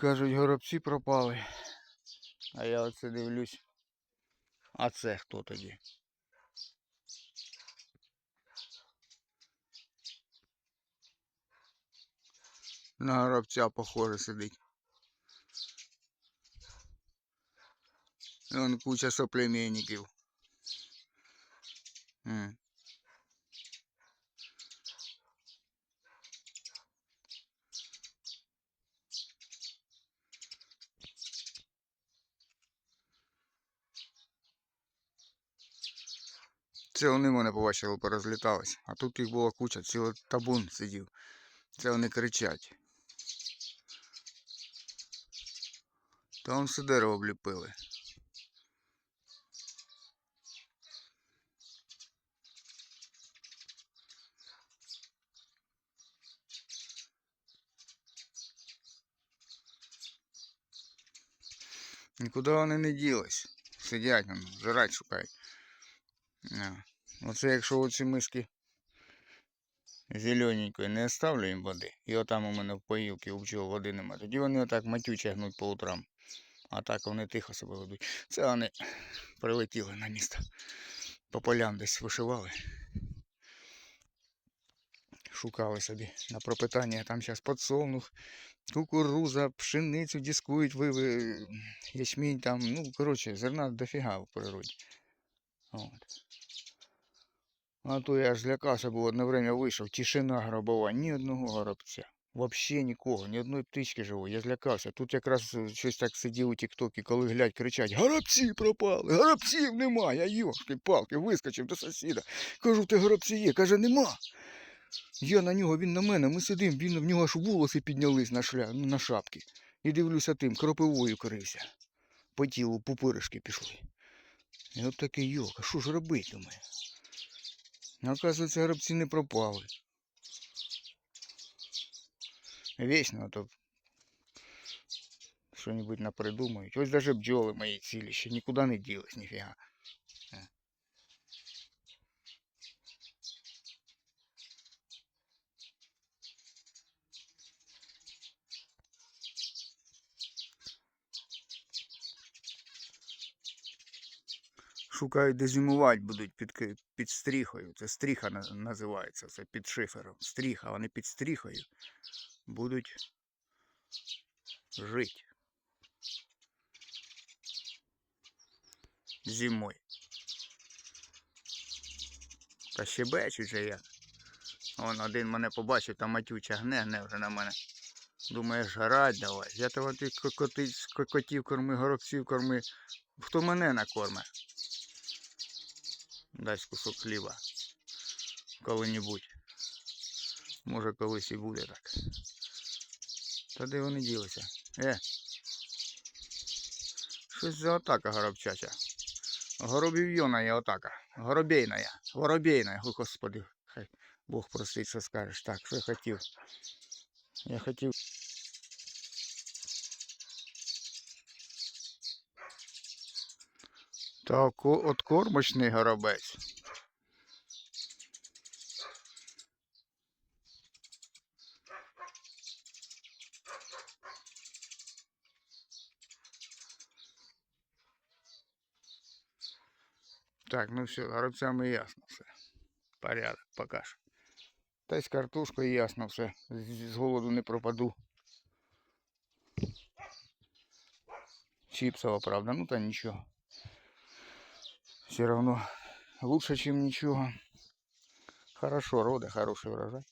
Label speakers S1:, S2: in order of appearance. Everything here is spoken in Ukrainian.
S1: Кажуть, горобці пропали. А я оце дивлюсь. А це хто тоді? На горобця похоже сидить. Вон куча соплеменників. М. Це вони мене побачили, порозлітались. А тут їх була куча, цілий табун сидів. Це вони кричать. Там все дерево обліпили. Нікуди вони не ділись. Сидять, жрать шукають. А. Оце якщо оці миски зелененької не оставлю їм води, і отам у мене в поїлці у бджол води нема, тоді вони отак матюче гнуть по утрам. А так вони тихо себе ведуть. Це вони прилетіли на місто. По полям десь вишивали. Шукали собі на пропитання. Там зараз подсолнух, кукуруза, пшеницю дискують, виви, ячмінь там. Ну, коротше, зерна дофіга в природі. От. А то я аж злякався, бо одне время вийшов, тишина гробова, ні одного горобця. Вообще нікого, ні одної птички живої. Я злякався. Тут якраз е, щось так сидів у тіктокі, коли глядь, кричать, горобці пропали, горобців немає. Я йошки палки вискочив до сусіда. Кажу, ти горобці є. Каже, нема. Я на нього, він на мене, ми сидимо, він в нього аж волоси піднялись на, шля... на шапки. І дивлюся тим, кропивою крився. По тілу пупиришки пішли. І от такий йок, а що ж робити думаю? Ну, Оказується, горобці не пропали. Вечно то що-нибудь напридумають. Ось даже бджоли мої цілі ще нікуди не ділись, ніфіга. Шукають, де зимувати будуть під, під стріхою. Це стріха називається, це під шифером. Стріха, вони під стріхою будуть жити. Зимой. Та щебечуть же як. Вон один мене побачив, там матюча гне, гне вже на мене. Думає, жрать давай. Я того ти котів корми, горобців корми. Хто мене накорме? Дасть кусок хліба. Коли-небудь. Може колись і буде так. Та де вони ділися? Е. Щось за атака горобчача. Горобівйона атака. Горобейна. я. Воробейна. Ой, господи. Хай Бог простить, що скажеш. Так, що я хотів? Я хотів. Так, о- от кормочний горобець. Так, ну все, горобцями ясно все. Порядок, пока. Та й з картошкою ясно все. З, з голоду не пропаду. Чипсово, правда, ну та нічого. Все равно лучше, чем ничего. Хорошо, рода, хороший урожай.